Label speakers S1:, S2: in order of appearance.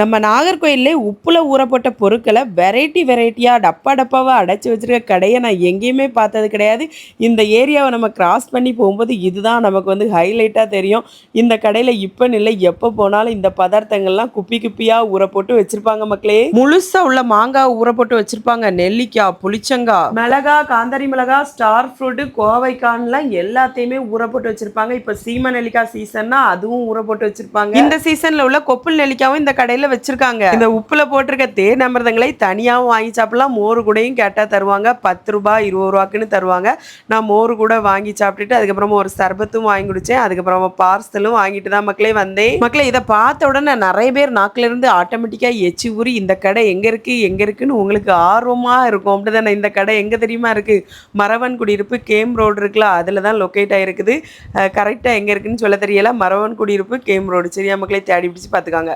S1: நம்ம நாகர்கோயிலே உப்புல ஊறப்பட்ட பொருட்களை வெரைட்டி வெரைட்டியாக டப்பா டப்பாவாக அடைச்சி வச்சுருக்க கடையை நான் எங்கேயுமே பார்த்தது கிடையாது. இந்த ஏரியாவை நம்ம கிராஸ் பண்ணி போகும்போது இதுதான் நமக்கு வந்து ஹைலைட்டாக தெரியும். இந்த கடையில் இப்போ இல்லை எப்போ போனாலும் இந்த பதார்த்தங்கள்லாம் குப்பி குப்பியாக ஊற போட்டு வச்சுருப்பாங்க மக்களே. முழுசாக உள்ள மாங்காய் ஊற போட்டு வச்சுருப்பாங்க. நெல்லிக்காய் புளிச்சங்காய் மிளகா காந்தாரி மிளகா ஸ்டார் ஃப்ரூட்டு கோவைக்கான்லாம் எல்லாத்தையுமே ஊற போட்டு வச்சுருப்பாங்க. இப்போ சீம நெல்லிக்காய் சீசன்னா அதுவும் ஊற போட்டு வச்சுருப்பாங்க. இந்த சீசனில் உள்ள கொப்புள் நெல்லிக்காவும் இந்த கடையில் வச்சிருக்காங்க. இந்த உப்புல போட்டிருக்க தேன் அமிர்தங்களை தனியாவும் வாங்கி சாப்பிடலாம். மோர் கூடயும் கேட்டா தருவாங்க. பத்து ரூபாய் இருபது ரூபாக்குன்னு தருவாங்க. நான் மோர் கூட வாங்கி சாப்பிட்டுட்டு அதுக்கப்புறமா ஒரு சர்பத்தும் வாங்கி குடிச்சேன். அதுக்கப்புறமா பார்சலும் வாங்கிட்டு தான் மக்களே வந்தேன். மக்களே இதை பார்த்த உடனே நிறைய பேர் நாக்குல இருந்து ஆட்டோமேட்டிக்கா எச்சி ஊறி இந்த கடை எங்க இருக்கு? எங்க இருக்குன்னு உங்களுக்கு ஆர்வமா இருக்கும். அப்படிதானே இந்த கடை எங்க தெரியுமா இருக்கு? மரவன் குடியிருப்பு கேம் ரோடு இருக்குல்ல அதில் தான் லொக்கேட் ஆகிருக்குது கரெக்டாக எங்கே இருக்குன்னு சொல்ல தெரியல. மரவன் குடியிருப்பு கேம் ரோடு. சரியா மக்களே தேடி பிடிச்சி பார்த்துக்காங்க.